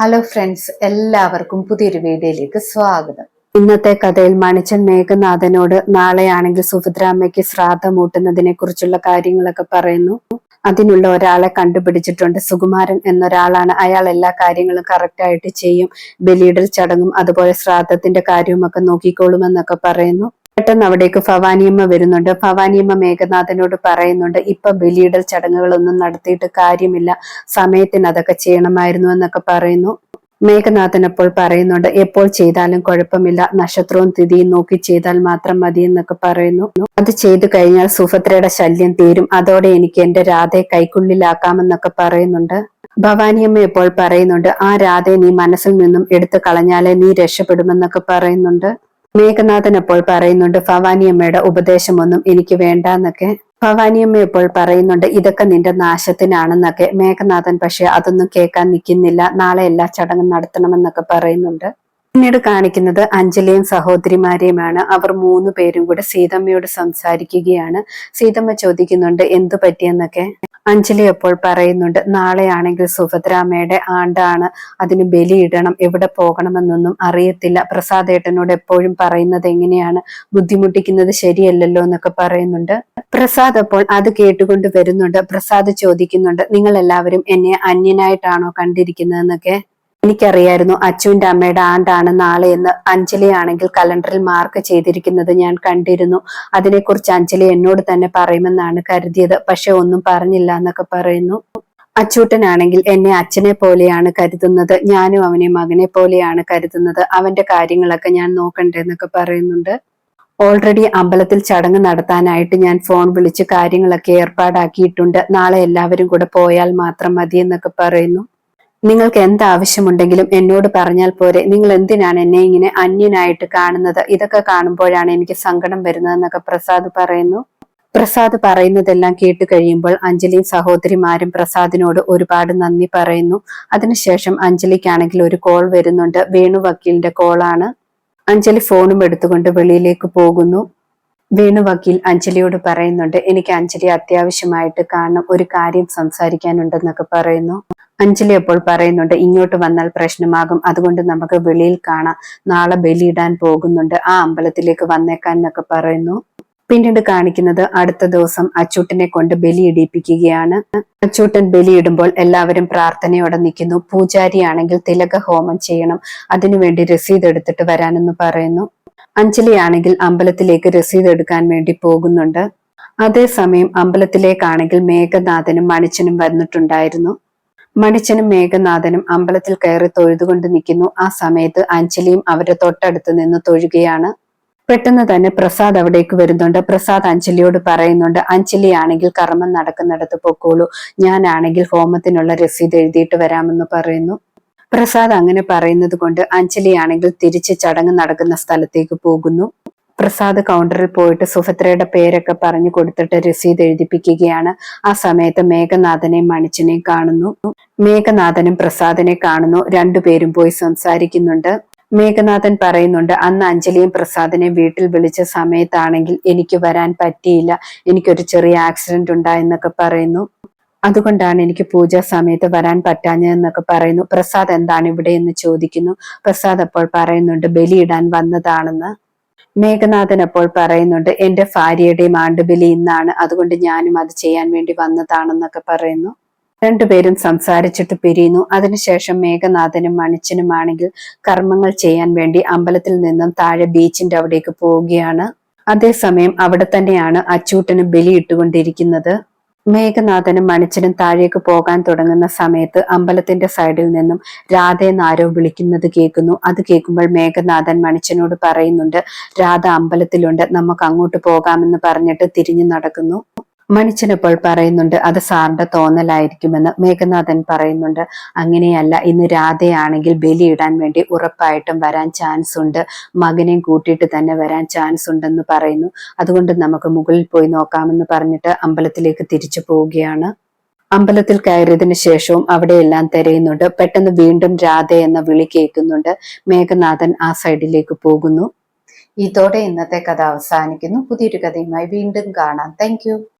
Hello friends എല്ലാവർക്കും പുതിയൊരു വീഡിയോയിലേക്ക് സ്വാഗതം. ഇന്നത്തെ കഥയിൽ മണിച്ചൻ മേഘനാഥനോട് നാളെയാണെങ്കിൽ സുഭദ്രാമ്മയ്ക്ക് ശ്രാദ്ധം മൂട്ടുന്നതിനെ കുറിച്ചുള്ള കാര്യങ്ങളൊക്കെ പറയുന്നു. അതിനുള്ള ഒരാളെ കണ്ടുപിടിച്ചിട്ടുണ്ട് സുകുമാരൻ എന്നൊരാളാണ്. അയാൾ എല്ലാ കാര്യങ്ങളും കറക്റ്റായിട്ട് ചെയ്യും. ബലിയിടൽ ചടങ്ങും അതുപോലെ ശ്രാദ്ധത്തിന്റെ കാര്യവും ഒക്കെ നോക്കിക്കോളുമെന്നൊക്കെ പറയുന്നു. പെട്ടെന്ന് അവിടേക്ക് ഭവാനിയമ്മ വരുന്നുണ്ട്. ഭവാനിയമ്മ മേഘനാഥനോട് പറയുന്നുണ്ട് ഇപ്പൊ ബലിയിടൽ ചടങ്ങുകളൊന്നും നടത്തിയിട്ട് കാര്യമില്ല. സമയത്തിന് അതൊക്കെ ചെയ്യണമായിരുന്നു എന്നൊക്കെ പറയുന്നു. മേഘനാഥൻ അപ്പോൾ പറയുന്നുണ്ട് എപ്പോൾ ചെയ്താലും കുഴപ്പമില്ല. നക്ഷത്രവും തിഥിയും നോക്കി ചെയ്താൽ മാത്രം മതി എന്നൊക്കെ പറയുന്നു. അത് ചെയ്തു കഴിഞ്ഞാൽ സുഭദ്രയുടെ ശല്യം തീരും. അതോടെ എനിക്ക് എന്റെ രാധയെ കൈക്കുള്ളിലാക്കാമെന്നൊക്കെ പറയുന്നുണ്ട്. ഭവാനിയമ്മ ഇപ്പോൾ പറയുന്നുണ്ട് ആ രാധയെ നീ മനസ്സിൽ നിന്നും എടുത്തു കളഞ്ഞാലേ നീ രക്ഷപ്പെടുമെന്നൊക്കെ പറയുന്നുണ്ട്. മേഘനാഥൻ അപ്പോൾ പറയുന്നുണ്ട് ഭവാനിയമ്മയുടെ ഉപദേശമൊന്നും എനിക്ക് വേണ്ടെന്നൊക്കെ. ഭവാനിയമ്മ ഇപ്പോൾ പറയുന്നുണ്ട് ഇതൊക്കെ നിന്റെ നാശത്തിനാണെന്നൊക്കെ. മേഘനാഥൻ പക്ഷെ അതൊന്നും കേൾക്കാൻ നിൽക്കുന്നില്ല. നാളെ എല്ലാ ചടങ്ങും നടത്തണമെന്നൊക്കെ പറയുന്നുണ്ട്. പിന്നീട് കാണിക്കുന്നത് അഞ്ജലിയും സഹോദരിമാരെയുമാണ്. അവർ മൂന്ന് പേരും കൂടെ സീതമ്മയോട് സംസാരിക്കുകയാണ്. സീതമ്മ ചോദിക്കുന്നുണ്ട് എന്തു പറ്റിയെന്നൊക്കെ? അഞ്ജലി അപ്പോൾ പറയുന്നുണ്ട് നാളെയാണെങ്കിൽ സുഭദ്രാമയുടെ ആണ്ടാണ് അതിന് ബലിയിടണം എവിടെ പോകണമെന്നൊന്നും അറിയത്തില്ല. പ്രസാദേട്ടനോട് എപ്പോഴും പറയുന്നത് എങ്ങനെയാണ്? ബുദ്ധിമുട്ടിക്കുന്നത് ശരിയല്ലല്ലോ എന്നൊക്കെ പറയുന്നുണ്ട്. പ്രസാദ് അപ്പോൾ അത് കേട്ടുകൊണ്ട് വരുന്നുണ്ട്. പ്രസാദ് ചോദിക്കുന്നുണ്ട് നിങ്ങൾ എല്ലാവരും എന്നെ അന്യനായിട്ടാണോ കണ്ടിരിക്കുന്നതെന്നൊക്കെ? എനിക്കറിയായിരുന്നു അച്ചുവിന്റെ അമ്മയുടെ ആണ്ടാണ് നാളെ എന്ന് അഞ്ജലി ആണെങ്കിൽ കലണ്ടറിൽ മാർക്ക് ചെയ്തിരിക്കുന്നത് ഞാൻ കണ്ടിരുന്നു. അതിനെക്കുറിച്ച് അഞ്ജലി എന്നോട് തന്നെ പറയുമെന്നാണ് കരുതിയത്. പക്ഷെ ഒന്നും പറഞ്ഞില്ല എന്നൊക്കെ പറയുന്നു. അച്ചൂട്ടനാണെങ്കിൽ എന്നെ അച്ഛനെ പോലെയാണ് കരുതുന്നത്. ഞാനും അവനെ മകനെ പോലെയാണ് കരുതുന്നത്. അവന്റെ കാര്യങ്ങളൊക്കെ ഞാൻ നോക്കണ്ടേ എന്നൊക്കെ പറയുന്നുണ്ട്. ഓൾറെഡി അമ്പലത്തിൽ ചടങ്ങ് നടത്താനായിട്ട് ഞാൻ ഫോൺ വിളിച്ച് കാര്യങ്ങളൊക്കെ ഏർപ്പാടാക്കിയിട്ടുണ്ട്. നാളെ എല്ലാവരും കൂടെ പോയാൽ മാത്രം മതി എന്നൊക്കെ പറയുന്നു. നിങ്ങൾക്ക് എന്താവശ്യമുണ്ടെങ്കിലും എന്നോട് പറഞ്ഞാൽ പോരെ. നിങ്ങൾ എന്തിനാണ് എന്നെ ഇങ്ങനെ അന്യനായിട്ട് കാണുന്നത്? ഇതൊക്കെ കാണുമ്പോഴാണ് എനിക്ക് സങ്കടം വരുന്നതെന്നൊക്കെ പ്രസാദ് പറയുന്നു. പ്രസാദ് പറയുന്നതെല്ലാം കേട്ട് കഴിയുമ്പോൾ അഞ്ജലിയും സഹോദരിമാരും പ്രസാദിനോട് ഒരുപാട് നന്ദി പറയുന്നു. അതിനുശേഷം അഞ്ജലിക്കാണെങ്കിൽ ഒരു കോൾ വരുന്നുണ്ട്. വേണു വക്കീലിന്റെ കോളാണ് അഞ്ജലി ഫോണും എടുത്തുകൊണ്ട് വെളിയിലേക്ക് പോകുന്നു. വേണു വക്കീൽ അഞ്ജലിയോട് പറയുന്നുണ്ട് എനിക്ക് അഞ്ജലി അത്യാവശ്യമായിട്ട് കാണണം. ഒരു കാര്യം സംസാരിക്കാനുണ്ടെന്നൊക്കെ പറയുന്നു. അഞ്ജലി അപ്പോൾ പറയുന്നുണ്ട് ഇങ്ങോട്ട് വന്നാൽ പ്രശ്നമാകും. അതുകൊണ്ട് നമുക്ക് വെളിയിൽ കാണാം. നാളെ ബലിയിടാൻ പോകുന്നുണ്ട്. ആ അമ്പലത്തിലേക്ക് വന്നേക്കാൻ എന്നൊക്കെ പറയുന്നു. പിന്നീട് കാണിക്കുന്നത് അടുത്ത ദിവസം അച്ചൂട്ടനെ കൊണ്ട് ബലിയിടിപ്പിക്കുകയാണ് അച്ചൂട്ടൻ ബലിയിടുമ്പോൾ എല്ലാവരും പ്രാർത്ഥനയോടെ നിൽക്കുന്നു. പൂജാരിയാണെങ്കിൽ തിലക ഹോമം ചെയ്യണം. അതിനുവേണ്ടി രസീത് എടുത്തിട്ട് വരാനെന്ന് പറയുന്നു. അഞ്ജലി ആണെങ്കിൽ അമ്പലത്തിലേക്ക് രസീത് എടുക്കാൻ വേണ്ടി പോകുന്നുണ്ട്. അതേസമയം അമ്പലത്തിലേക്കാണെങ്കിൽ മേഘനാഥനും മണിച്ചനും വന്നിട്ടുണ്ടായിരുന്നു. മണിച്ചനും മേഘനാഥനും അമ്പലത്തിൽ കയറി തൊഴുതുകൊണ്ട് നിൽക്കുന്നു. ആ സമയത്ത് അഞ്ജലിയും അവരുടെ തൊട്ടടുത്ത് നിന്ന് തൊഴുകയാണ്. പെട്ടെന്ന് തന്നെ പ്രസാദ് അവിടേക്ക് വരുന്നുണ്ട്. പ്രസാദ് അഞ്ജലിയോട് പറയുന്നുണ്ട് അഞ്ജലി ആണെങ്കിൽ കർമ്മം നടക്കുന്നിടത്ത് പൊക്കോളൂ. ഞാനാണെങ്കിൽ ഹോമത്തിനുള്ള രസീത് എഴുതിയിട്ട് വരാമെന്ന് പറയുന്നു. പ്രസാദ് അങ്ങനെ പറയുന്നത് കൊണ്ട് അഞ്ജലി ആണെങ്കിൽ തിരിച്ച് ചടങ്ങ് നടക്കുന്ന സ്ഥലത്തേക്ക് പോകുന്നു. പ്രസാദ് കൗണ്ടറിൽ പോയിട്ട് സുഭദ്രയുടെ പേരൊക്കെ പറഞ്ഞു കൊടുത്തിട്ട് രസീത് എഴുതിപ്പിക്കുകയാണ്. ആ സമയത്ത് മേഘനാഥനെയും മണിച്ചനെയും കാണുന്നു. മേഘനാഥനും പ്രസാദിനെ കാണുന്നു. രണ്ടുപേരും പോയി സംസാരിക്കുന്നുണ്ട്. മേഘനാഥൻ പറയുന്നുണ്ട് അന്ന് അഞ്ജലിയും പ്രസാദിനെ വീട്ടിൽ വിളിച്ച സമയത്താണെങ്കിൽ എനിക്ക് വരാൻ പറ്റിയില്ല. എനിക്കൊരു ചെറിയ ആക്സിഡന്റ് ഉണ്ടായെന്നൊക്കെ പറയുന്നു. അതുകൊണ്ടാണ് എനിക്ക് പൂജാ സമയത്ത് വരാൻ പറ്റാഞ്ഞതെന്നൊക്കെ പറയുന്നു. പ്രസാദ് എന്താണ് ഇവിടെ എന്ന് ചോദിക്കുന്നു. പ്രസാദ് അപ്പോൾ പറയുന്നുണ്ട് ബലിയിടാൻ വന്നതാണെന്ന്. മേഘനാഥൻ അപ്പോൾ പറയുന്നുണ്ട് എന്റെ ഭാര്യയുടെയും ആണ്ടുബലി ഇന്നാണ്. അതുകൊണ്ട് ഞാനും അത് ചെയ്യാൻ വേണ്ടി വന്നതാണെന്നൊക്കെ പറയുന്നു. രണ്ടുപേരും സംസാരിച്ചിട്ട് പിരിയുന്നു. അതിനുശേഷം മേഘനാഥനും മണിച്ചനുമാണെങ്കിൽ കർമ്മങ്ങൾ ചെയ്യാൻ വേണ്ടി അമ്പലത്തിൽ നിന്നും താഴെ ബീച്ചിന്റെ അവിടേക്ക് പോവുകയാണ്. അതേസമയം അവിടെ തന്നെയാണ് അച്ചൂട്ടനും ബലി ഇട്ടുകൊണ്ടിരിക്കുന്നത് മേഘനാഥനും മണിച്ചനും താഴേക്ക് പോകാൻ തുടങ്ങുന്ന സമയത്ത് അമ്പലത്തിന്റെ സൈഡിൽ നിന്നും രാധയെന്ന് ആരോ വിളിക്കുന്നത് കേൾക്കുന്നു. അത് കേൾക്കുമ്പോൾ മേഘനാഥൻ മണിച്ചനോട് പറയുന്നുണ്ട് രാധ അമ്പലത്തിലുണ്ട് നമുക്ക് അങ്ങോട്ട് പോകാമെന്ന് പറഞ്ഞിട്ട് തിരിഞ്ഞു നടക്കുന്നു. മണിച്ചനപ്പോൾ പറയുന്നുണ്ട് അത് സാറിന്റെ തോന്നലായിരിക്കുമെന്ന് മേഘനാഥൻ പറയുന്നുണ്ട്. അങ്ങനെയല്ല ഇന്ന് രാധയാണെങ്കിൽ ബലിയിടാൻ വേണ്ടി ഉറപ്പായിട്ടും വരാൻ ചാൻസ് ഉണ്ട് മകനെയും കൂട്ടിയിട്ട് തന്നെ വരാൻ ചാൻസ് ഉണ്ടെന്ന് പറയുന്നു. അതുകൊണ്ട് നമുക്ക് മുകളിൽ പോയി നോക്കാമെന്ന് പറഞ്ഞിട്ട് അമ്പലത്തിലേക്ക് തിരിച്ചു പോവുകയാണ്. അമ്പലത്തിൽ കയറിയതിനു ശേഷവും അവിടെയെല്ലാം തിരയുന്നുണ്ട്. പെട്ടെന്ന് വീണ്ടും രാധ എന്ന വിളി കേൾക്കുന്നുണ്ട്. മേഘനാഥൻ ആ സൈഡിലേക്ക് പോകുന്നു. ഇതോടെ ഇന്നത്തെ കഥ അവസാനിക്കുന്നു. പുതിയൊരു കഥയുമായി വീണ്ടും കാണാം. താങ്ക്